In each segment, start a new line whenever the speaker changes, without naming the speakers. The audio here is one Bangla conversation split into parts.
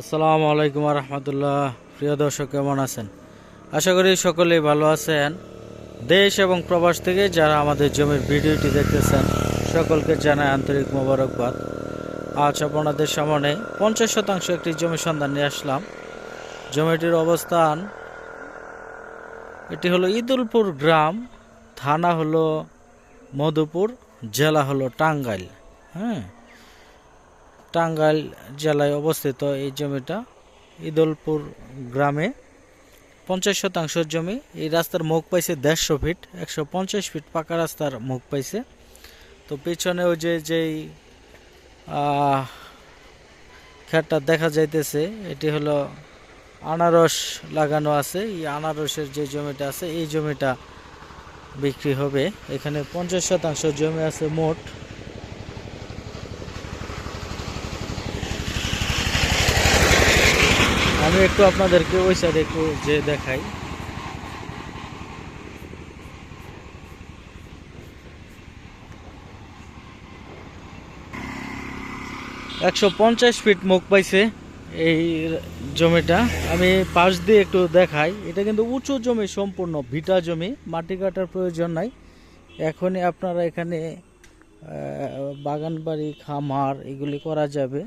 আসসালামু আলাইকুম রহমতুল্লাহ প্রিয় দর্শক, কেমন আছেন? আশা করি সকলেই ভালো আছেন। দেশ এবং প্রবাস থেকে যারা আমাদের জমির ভিডিওটি দেখতেছেন, সকলকে জানাই আন্তরিক মোবারকবাদ। আজ আপনাদের সামনে পঞ্চাশ শতাংশ একটি জমি সন্ধান নিয়ে আসলাম। জমিটির অবস্থান, এটি হলো ঈদুলপুর গ্রাম, থানা হলো মধুপুর, জেলা হলো টাঙ্গাইল। হ্যাঁ? টাঙ্গাইল জেলায় অবস্থিত এই জমিটা ঈদলপুর গ্রামে। পঞ্চাশ শতাংশ জমি। এই রাস্তার মুখ পাইছে দেড়শো ফিট। একশো পঞ্চাশ ফিট পাকা রাস্তার মুখ পাইছে। তো পিছনেও যে, যেই খেরটা দেখা যাইতেছে, এটি হলো আনারস লাগানো আছে। এই আনারসের যে জমিটা আছে, এই জমিটা বিক্রি হবে। এখানে পঞ্চাশ শতাংশ জমি আছে মোট। একটু আপনাদেরকে ওই সাইডে একটু যে দেখাই। একশো পঞ্চাশ ফিট মুখ পাইছে এই জমিটা। আমি পাশ দিয়ে একটু দেখাই। এটা কিন্তু উঁচু জমি, সম্পূর্ণ ভিটা জমি, মাটি কাটার প্রয়োজন নাই। এখনই আপনারা এখানে বাগান বাড়ি খামার, এগুলি করা যাবে।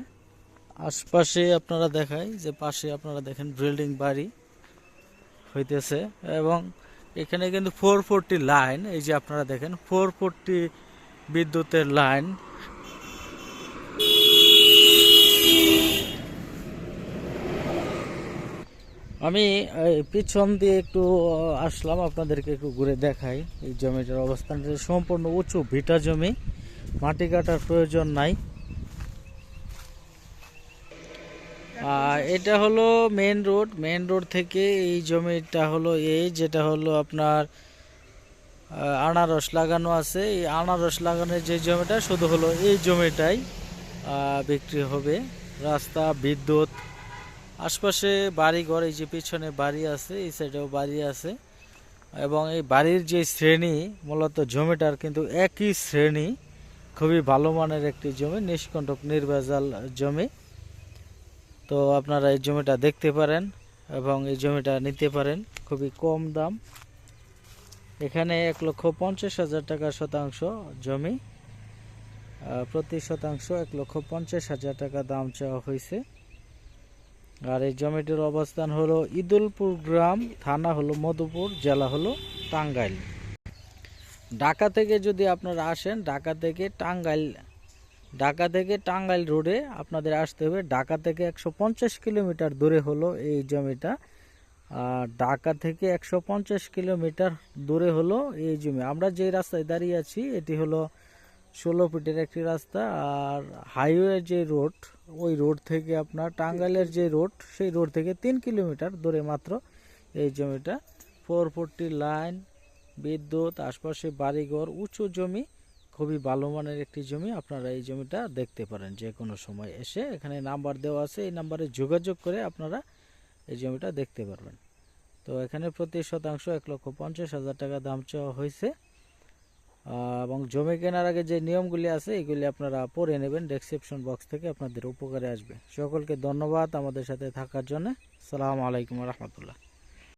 আশপাশে আপনারা দেখায় যে পাশে আপনারা দেখেন বিল্ডিং বাড়ি হইতেছে এবং এখানে কিন্তু ফোর ফোরটি লাইন এই যে আপনারা দেখেন ফোর ফোরটি বিদ্যুতের লাইন আমি পিছন দিয়ে একটু আসলাম আপনাদেরকে একটু ঘুরে দেখাই, এই জমিটার অবস্থানটা সম্পূর্ণ উঁচু, ভিটা জমি, মাটি কাটার প্রয়োজন নাই আর এটা হলো মেন রোড মেন রোড থেকে এই জমিটা হলো এই যেটা হলো আপনার আনারস লাগানো আছে। এই আনারস লাগানোর যে জমিটা, শুধু হলো এই জমিটাই বিক্রি হবে। রাস্তা, বিদ্যুৎ, আশপাশে বাড়ি ঘর এই যে পিছনে বাড়ি আছে, এই সাইডেও বাড়ি আছে। এবং এই বাড়ির যে শ্রেণি, মূলত জমিটার কিন্তু একই শ্রেণি, খুবই ভালো মানের একটি জমি, নিষ্কণ্টক, নির্ভেজাল জমি। তো আপনারা এই জমিটা দেখতে পারেন এবং এই জমিটা নিতে পারেন। খুবই কম দাম। এখানে এক লক্ষ পঞ্চাশ হাজার টাকা শতাংশ জমি। প্রতি শতাংশ এক লক্ষ পঞ্চাশ হাজার টাকা দাম চাওয়া হয়েছে। আর এই জমিটির অবস্থান হলো ঈদুলপুর গ্রাম, থানা হলো মধুপুর, জেলা হলো টাঙ্গাইল। ঢাকা থেকে যদি আপনারা আসেন, ঢাকা থেকে টাঙ্গাইল ঢাকা থেকে টাঙ্গাইল রোডে আপনাদের আসতে হবে। ঢাকা থেকে একশো পঞ্চাশ কিলোমিটার দূরে হলো এই জমিটা। আর ঢাকা থেকে একশো পঞ্চাশ কিলোমিটার দূরে হলো এই জমি। আমরা যে রাস্তায় দাঁড়িয়ে আছি, এটি হলো ষোলো ফিটের একটি রাস্তা। আর হাইওয়ে যে রোড, ওই রোড থেকে আপনার টাঙ্গাইলের যে রোড, সেই রোড থেকে তিন কিলোমিটার দূরে মাত্র এই জমিটা। ফোর ফোরটি লাইন, বিদ্যুৎ, আশপাশে বাড়িঘর, উঁচু জমি। খুবই ভালো মানের একটি জমি আপনারা এই জমিটা দেখতে পারেন যে কোনো সময় এসে এখানে নাম্বার দেওয়া আছে, এই নাম্বারে যোগাযোগ করে আপনারা এই জমিটা দেখতে পারবেন। তো এখানে প্রতি শতাংশ এক লক্ষ পঞ্চাশ হাজার টাকা দাম চাওয়া হয়েছে। এবং জমি কেনার আগে যে নিয়মগুলি আছে, এগুলি আপনারা পড়ে নেবেন ডেসক্রিপশন বক্স থেকে আপনাদের উপকারে আসবে। সকলকে ধন্যবাদ আমাদের সাথে থাকার জন্য। সালামু আলাইকুম রহমতুল্লাহ।